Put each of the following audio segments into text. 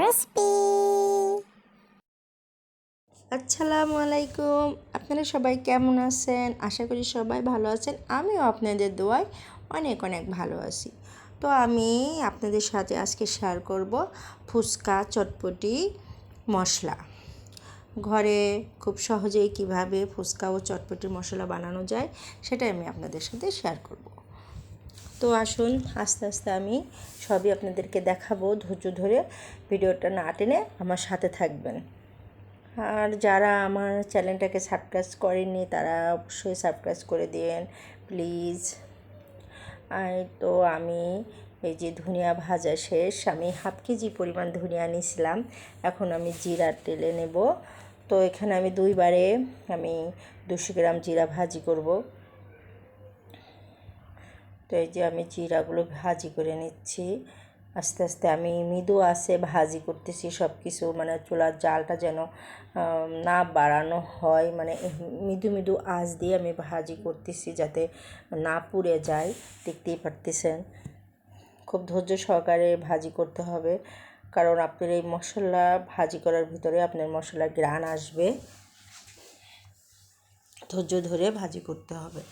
Recipe. আসসালামু আলাইকুম। আপনারা সবাই কেমন আছেন? আশা করি সবাই ভালো আছেন। আমিও আপনাদের দোয়ায় অনেক অনেক ভালো আছি। তো আমি আপনাদের সাথে আজকে শেয়ার করব ফুচকা চটপটি মশলা। ঘরে খুব সহজেই কীভাবে ফুচকা ও চটপটির মশলা বানানো যায়, সেটাই আমি আপনাদের সাথে শেয়ার করব। তো আসুন, আস্তে আস্তে আমি সবই আপনাদেরকে দেখাবো ধৈর্য ধরে ভিডিওটা না টেনে আমার সাথে থাকবেন। আর যারা আমার চ্যানেলটাকে সাবস্ক্রাইব করেননি, তারা অবশ্যই সাবস্ক্রাইব করে দিন প্লিজ। তো আমি এই যে ধনিয়া ভাজা শেষ, আমি হাফ কেজি পরিমাণ ধনিয়া নিয়েছিলাম, এখন আমি জিরা টেলে নেব। তো এখানে আমি দুইবারে আমি দুশো গ্রাম জিরা ভাজি করব। তো এই যে আমি জিরাগুলো ভাজি করে নিচ্ছি। আস্তে আস্তে আমি মৃদু আছে ভাজি করতেছি সব কিছু মানে চুলার জালটা যেন না বাড়ানো হয়। মানে মৃদু মৃদু আঁচ দিয়ে আমি ভাজি করতেছি যাতে না পুড়ে যায়। দেখতেই পারতেছেন। খুব ধৈর্য সহকারে ভাজি করতে হবে। কারণ আপনার এই মশলা ভাজি করার ভিতরে আপনার মশলার গ্রান আসবে। ধৈর্য ধরে ভাজি করতে হবে।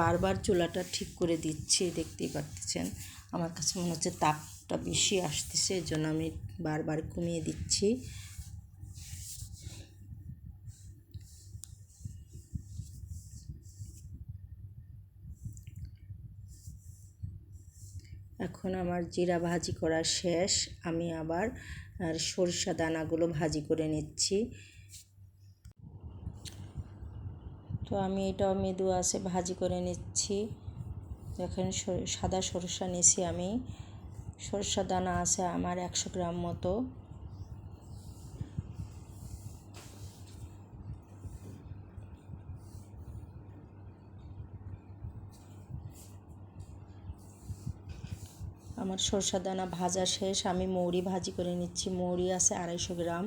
বারবার চুলাটা ঠিক করে দিচ্ছি, দেখতেই পারতেছেন আমার কাছে মনে হচ্ছে তাপটা বেশি আসতেছে এর জন্য আমি বারবার কমিয়ে দিচ্ছি। এখন আমার জিরা ভাজি করা শেষ। আমি আবার সরিষা দানাগুলো ভাজি করে নিচ্ছি। তো আমি এটাও মৃদু আছে, ভাজি করে নিচ্ছি। এখানে সাদা সরষা নিছি আমি। সরষা দানা আছে আমার একশো গ্রাম মতো। আমার সরষা দানা ভাজা শেষ, আমি মৌরি ভাজি করে নিচ্ছি। মৌরি আছে আড়াইশো গ্রাম।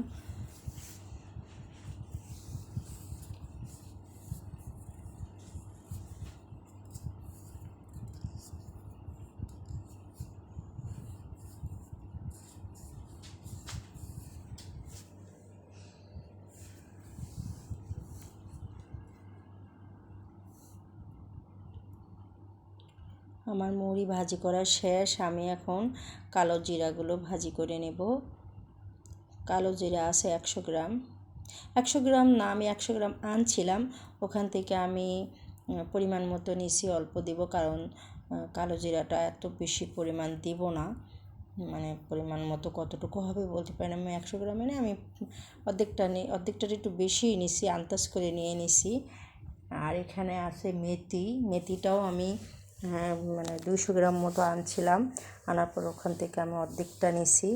আমার মুড়ি ভাজি করা শেষ, আমি এখন কালো জিরাগুলো ভাজি করে নেব। কালো জিরা আছে একশো গ্রাম। একশো গ্রাম না, আমি একশো গ্রাম আনছিলাম। ওখান থেকে আমি পরিমাণ মতো নিছি, অল্প দিব, কারণ কালো জিরাটা এত বেশি পরিমাণ দিব না। মানে পরিমাণ মতো কতটুকু হবে বলতে পারি আমি একশো গ্রামে না, আমি অর্ধেকটা নিই অর্ধেকটার একটু বেশিই নিছি, আন্দাজ করে নিয়ে নিছি। আর এখানে আছে মেথি। মেথিটাও আমি মানে দুইশো গ্রাম মতো আনছিলাম। আনার পর ওখান থেকে আমি অর্ধেকটা নিছি।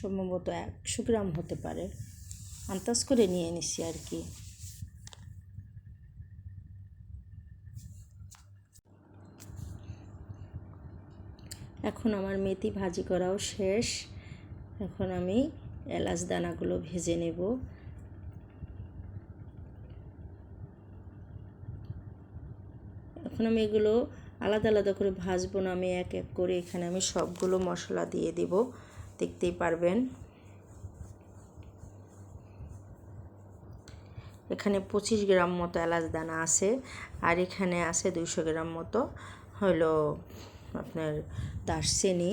সম্ভবত একশো গ্রাম হতে পারে। আন্দাজ করে নিয়ে নিছি আর কি। এখন আমার মেথি ভাজি করাও শেষ। এখন আমি এলাচ দানাগুলো ভেজে নেব। এখন আমি এগুলো আলাদা আলাদা করে ভাজবো না, আমি এক এক করে এখানে আমি সবগুলো মশলা দিয়ে দেব, দেখতেই পারবেন। এখানে পঁচিশ গ্রাম মতো এলাচ দানা আছে, আর এখানে আছে দুইশো গ্রাম মতো হলো আপনার দারচিনি।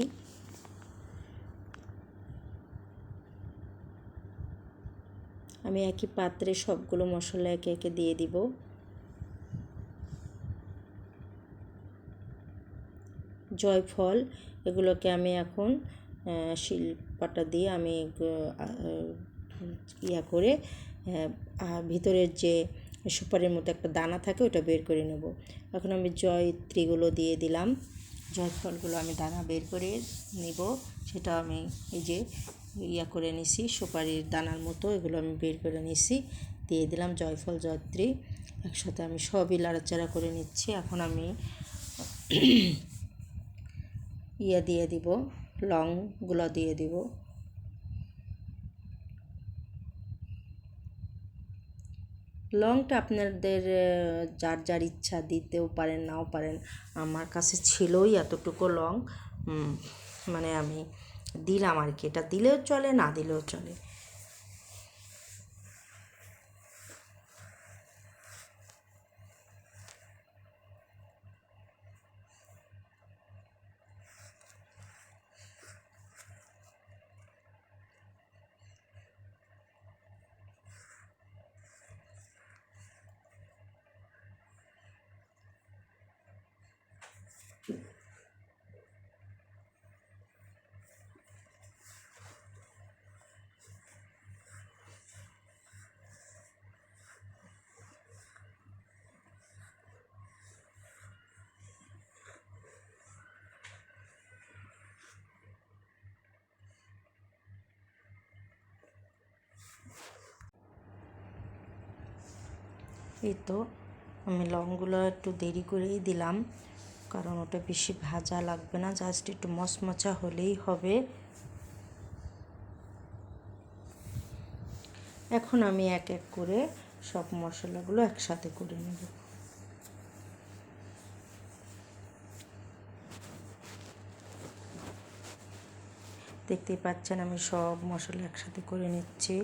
আমি একই পাত্রে সবগুলো মশলা একে একে দিয়ে দিব। জয়ফল, এগুলোকে আমি এখন শিলপাটা দিয়ে আমি ইয়া করে ভিতরের যে সুপারের মতো একটা দানা থাকে ওটা বের করে নেব। এখন আমি জয়ত্রীগুলো দিয়ে দিলাম। জয়ফলগুলো আমি দানা বের করে নিব। সেটা আমি এই যে ইয়া করে নিছি, সুপারির দানার মতো, এগুলো আমি বের করে নিছি। দিয়ে দিলাম জয়ফল, জয়ত্রী। একসাথে আমি সবই লাড়াচাড়া করে নিচ্ছি। এখন আমি ইয়া দিয়ে দিব লংগুলো দিয়ে দিব। লংটা আপনাদের যার যার ইচ্ছা, দিতেও পারেন, নাও পারেন। আমার কাছে ছিলই এতটুকু লং। মানে আমি দিলাম আর কি। এটা দিলেও চলে না দিলেও চলে। এই তো আমি লংগুলো একটু দেরি করেই দিলাম, কারণ ওটা বেশি ভাজা লাগবে না জাস্ট একটু মচমচা হলেই হবে। এখন আমি এক এক করে সব মশলাগুলো একসাথে করে নেব। দেখতেই পাচ্ছেন আমি সব মশলা একসাথে করে নিচ্ছি।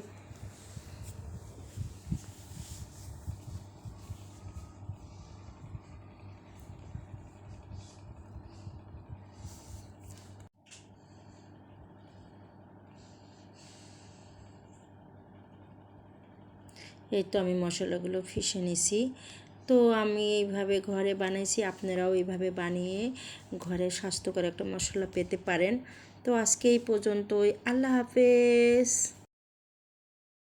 এই তো আমি মশলাগুলো ফিশে নিছি। তো আমি এইভাবে ঘরে বানাইছি, আপনারাও এইভাবে বানিয়ে ঘরে স্বাস্থ্যকর একটা মশলা পেতে পারেন। তো আজকে এই পর্যন্তই, আল্লাহ হাফেজ।